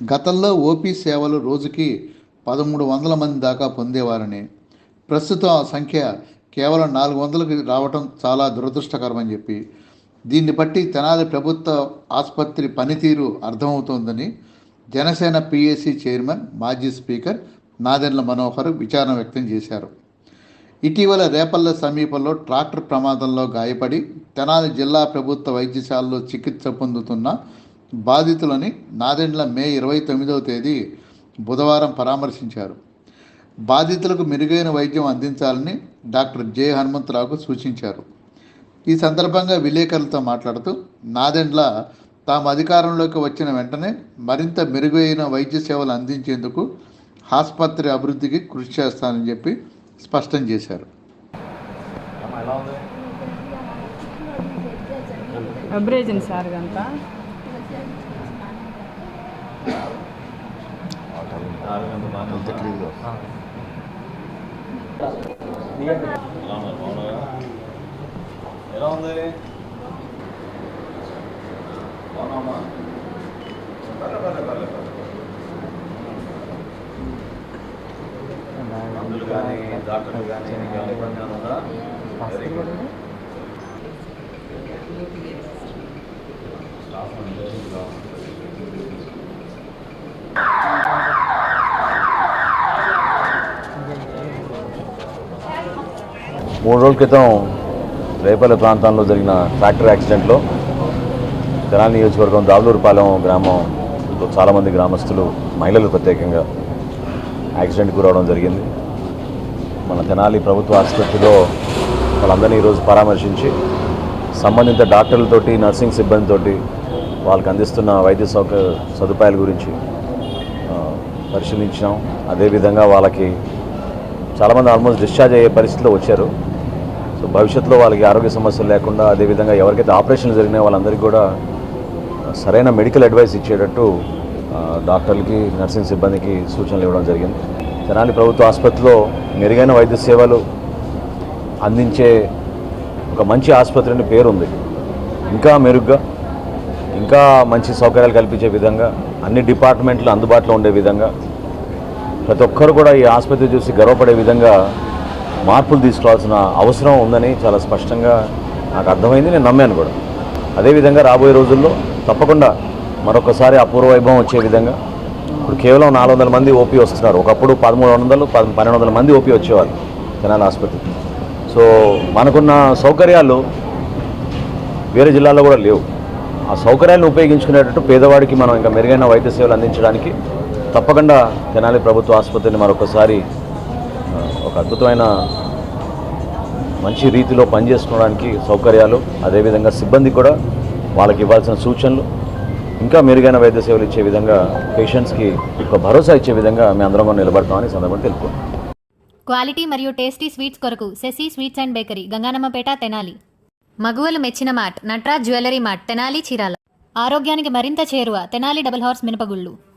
గతంలో ఓపీ సేవలు రోజుకి పదమూడు వందల మంది దాకా పొందేవారని. ప్రస్తుతం ఆ సంఖ్య కేవలం నాలుగు వందలకు రావటం చాలా దురదృష్టకరమని చెప్పి. దీన్ని బట్టి తెనాలి ప్రభుత్వ ఆసుపత్రి పనితీరు అర్థమవుతోందని జనసేన పిఎస్సి చైర్మన్ మాజీ స్పీకర్ నాదెండ్ల మనోహర్ విచారణ వ్యక్తం చేశారు. ఇటీవల రేపల్ల సమీపంలో ట్రాక్టర్ ప్రమాదంలో గాయపడి తెనాలి జిల్లా ప్రభుత్వ వైద్యశాలలో చికిత్స పొందుతున్న బాధితులని నాదెండ్ల మే ఇరవై తొమ్మిదవ తేదీ బుధవారం పరామర్శించారు. బాధితులకు మెరుగైన వైద్యం అందించాలని డాక్టర్ జె. హనుమంతరావుకు సూచించారు. ఈ సందర్భంగా విలేకరులతో మాట్లాడుతూ నాదెండ్ల తాము అధికారంలోకి వచ్చిన వెంటనే మరింత మెరుగైన వైద్య సేవలు అందించేందుకు ఆసుపత్రి అభివృద్ధికి కృషి చేస్తానని చెప్పి స్పష్టం చేశారు. సార్ ఎలా ఉంది బాగున్నామా పర్లే పర్లే పర్లే మందులు కానీ డాక్టర్లు కానీ నీకు ఇబ్బంది ఉందా మూడు రోజుల క్రితం రేపల్లె ప్రాంతంలో జరిగిన ట్రాక్టర్ యాక్సిడెంట్లో తెనాలి నియోజకవర్గం దావులూరుపాలెం గ్రామంలో చాలామంది గ్రామస్తులు మహిళలు ప్రత్యేకంగా యాక్సిడెంట్ గురవడం జరిగింది. మన తెనాలి ప్రభుత్వ ఆసుపత్రిలో వాళ్ళందరినీ ఈరోజు పరామర్శించి సంబంధిత డాక్టర్లతోటి నర్సింగ్ సిబ్బందితోటి వాళ్ళకి అందిస్తున్న వైద్య సౌక సదుపాయాల గురించి పరిశీలించాం అదేవిధంగా వాళ్ళకి చాలామంది ఆల్మోస్ట్ డిశ్చార్జ్ అయ్యే పరిస్థితిలో వచ్చారు. సో భవిష్యత్తులో వాళ్ళకి ఆరోగ్య సమస్యలు లేకుండా అదేవిధంగా ఎవరికైతే ఆపరేషన్లు జరిగినాయో వాళ్ళందరికీ కూడా సరైన మెడికల్ అడ్వైస్ ఇచ్చేటట్టు డాక్టర్లకి నర్సింగ్ సిబ్బందికి సూచనలు ఇవ్వడం జరిగింది. తెనాలి ప్రభుత్వ ఆసుపత్రిలో మెరుగైన వైద్య సేవలు అందించే ఒక మంచి ఆసుపత్రి ఆసుపత్రిని పేరుంది. ఇంకా మెరుగ్గా ఇంకా మంచి సౌకర్యాలు కల్పించే విధంగా అన్ని డిపార్ట్మెంట్లు అందుబాటులో ఉండే విధంగా ప్రతి ఒక్కరు కూడా ఈ ఆసుపత్రి చూసి గర్వపడే విధంగా మార్పులు తీసుకురావాల్సిన అవసరం ఉందని చాలా స్పష్టంగా నాకు అర్థమైంది నేను నమ్మాను కూడా. అదేవిధంగా రాబోయే రోజుల్లో తప్పకుండా మరొకసారి అపూర్వ వైభవం వచ్చే విధంగా ఇప్పుడు కేవలం నాలుగు వందల మంది ఓపీ వస్తున్నారు. ఒకప్పుడు పదమూడు వందలు పన్నెండు వందల మంది ఓపీ వచ్చేవాళ్ళు తెనాలి ఆసుపత్రి. సో మనకున్న సౌకర్యాలు వేరే జిల్లాల్లో కూడా లేవు. ఆ సౌకర్యాలను ఉపయోగించుకునేటట్టు పేదవాడికి మనం ఇంకా మెరుగైన వైద్య సేవలు అందించడానికి తప్పకుండా తెనాలి ప్రభుత్వ ఆసుపత్రిని మరొకసారి ఒక అద్భుతమైన మంచి రీతిలో పనిచేసుకోవడానికి సౌకర్యాలు అదేవిధంగా సిబ్బంది కూడా వాళ్ళకి ఇవ్వాల్సిన సూచనలు ఇంకా మెరుగైన వైద్య సేవలు ఇచ్చే విధంగా పేషెంట్స్కి ఒక భరోసా ఇచ్చే విధంగా మేము అందరం కూడా నిలబడతామని సందర్భంగా తెలుపుకుంటున్నాం. క్వాలిటీ మరియు టేస్టీ స్వీట్స్ కొరకు Sasi sweets and bakery Ganganammapeta Tenali. మగువలు మెచ్చిన mart Natraj jewellery mart Tenali Chirala. ఆరోగ్యానికి మరింత చేరువ తెనాలి డబుల్ హార్స్ మినపగుళ్ళు.